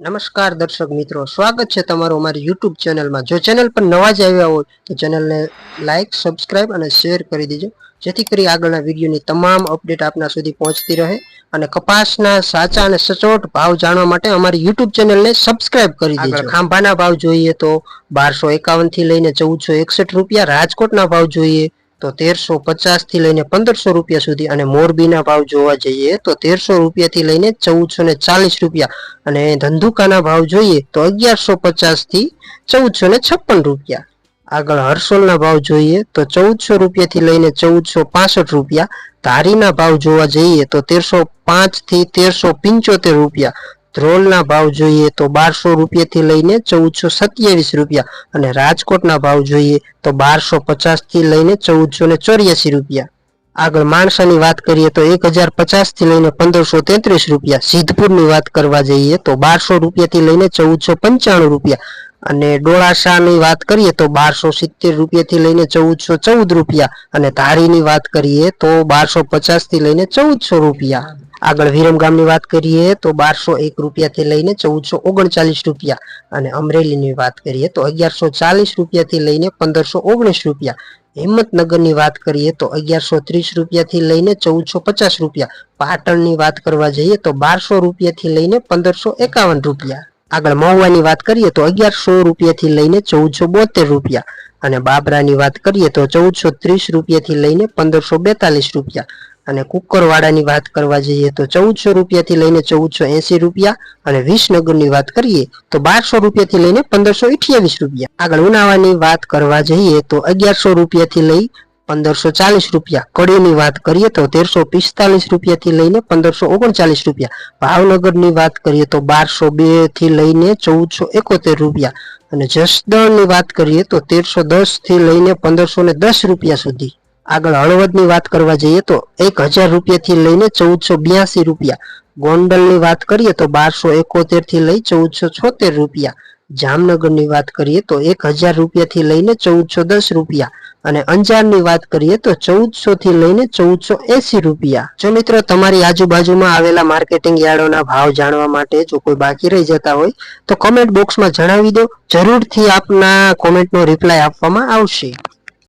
નમસ્કાર દર્શક મિત્રો, સ્વાગત છે તમારું અમારી યુટ્યુબ ચેનલમાં. જો ચેનલ પર નવા જ આવ્યા હોય, તો ચેનલને લાઇક સબસ્ક્રાઇબ અને શેર કરી દેજો. જેથી કરી આગળના વિડીયોની તમામ અપડેટ આપના સુધી પહોંચતી રહે અને કપાસના સાચા અને સચોટ ભાવ જાણવા માટે અમારી યુટ્યુબ ચેનલને સબસ્ક્રાઇબ કરી દેજો. ખાંભાના ભાવ જોઈએ તો બારસો એકાવનથી લઈને ચૌદસો એકસઠ રૂપિયા, રાજકોટના ભાવ જોઈએ તો તેરસો પચાસથી લઈને પંદરસો રૂપિયા સુધી અને મોરબીના ભાવ જોવા જઈએ તો તેરસો રૂપિયાથી લઈને ચૌદસો ને ચાલીસ રૂપિયા અને ધંધુકાના ભાવ જોઈએ તો અગિયારસો પચાસથી ચૌદસો ને છપ્પન રૂપિયા. આગળ હર્ષોલના ભાવ જોઈએ તો ચૌદસો રૂપિયાથી લઈને ચૌદસો પાસઠ રૂપિયા. ધારીના ભાવ જોવા જઈએ તો તેરસો પાંચથી તેરસો પંચોતેર રૂપિયા. ધ્રોલના ભાવ જોઈએ તો બારસો રૂપિયા થી લઈને ચૌદસો સત્યાવીસ રૂપિયા અને રાજકોટના ભાવ જોઈએ તો બારસો પચાસથી લઈને ચૌદસો ને ચોર્યાસી રૂપિયા. આગળ માણસાની વાત કરીએ તો એક હજાર પચાસથી લઈને પંદરસો તેત્રીસ રૂપિયા. સિદ્ધપુરની વાત કરવા જઈએ તો બારસો રૂપિયા થી લઈને ચૌદસો પંચાણું રૂપિયા. અને ડોળાસાની વાત કરીએ તો બારસો સિત્તેર રૂપિયા થી લઈને ચૌદસો ચૌદ રૂપિયા. અને ધારીની વાત કરીએ તો બારસો પચાસથી લઈને ચૌદસો રૂપિયા. આગળ વિરમગામની વાત કરીએ તો બારસો એક રૂપિયાથી લઈને ચૌદસો ઓગણચાલીસ રૂપિયા અને અમરેલીની વાત કરીએ તો અગિયારસો ચાલીસ રૂપિયાથી લઈને પંદરસો ઓગણીસ રૂપિયા. હિંમતનગરની વાત કરીએ તો અગિયારસો ત્રીસ રૂપિયાથી લઈને ચૌદસો પચાસ રૂપિયા. પાટણની વાત કરવા જઈએ તો બારસો રૂપિયાથી લઈને પંદરસો એકાવન રૂપિયા. આગળ મહુવાની વાત કરીએ તો અગિયારસો રૂપિયાથી લઈને ચૌદસો બોતેર રૂપિયા. અને બાબરાની વાત કરીએ તો ચૌદસો ત્રીસ રૂપિયાથી લઈને પંદરસો બેતાલીસ રૂપિયા. અને કુકરવાડાની વાત કરવા જઈએ તો ચૌદસો રૂપિયાથી લઈને ચૌદસો એસી રૂપિયા અને વિસનગરની વાત કરીએ તો બારસો રૂપિયાથી લઈને પંદરસો અઠ્યાવીસ રૂપિયા. આગળ ઉનાવાની વાત કરવા જઈએ તો અગિયારસો રૂપિયાથી લઈ પંદરસો ચાલીસ રૂપિયા. કડીની વાત કરીએ તો તેરસો પિસ્તાલીસ રૂપિયાથી લઈને પંદરસો ઓગણચાલીસ રૂપિયા. ભાવનગરની વાત કરીએ તો બારસો બેથી લઈને ચૌદસો એકોતેર રૂપિયા. અને જસદણની વાત કરીએ તો તેરસો દસથી લઈને પંદરસો ને દસ રૂપિયા સુધી. આગળ હળવદની વાત કરવા જઈએ તો એક હજાર રૂપિયાથી લઈને ચૌદસો બ્યાસી રૂપિયા. ગોંડલની વાત કરીએ તો બારસો એકોતેરથી લઈ ચૌદસો છોતેર રૂપિયા. જામનગરની વાત કરીએ તો એક હજાર રૂપિયાથી લઈને ચૌદસો દસ રૂપિયા. અને અંજારની વાત કરીએ તો ચૌદસો થી લઈને ચૌદસો એસી રૂપિયા. જો મિત્રો તમારી આજુબાજુમાં આવેલા માર્કેટિંગ યાર્ડોના ભાવ જાણવા માટે જો કોઈ બાકી રહી જતા હોય, તો કોમેન્ટ બોક્સમાં જણાવી દો. જરૂરથી આપના કોમેન્ટનો રિપ્લાય આપવામાં આવશે.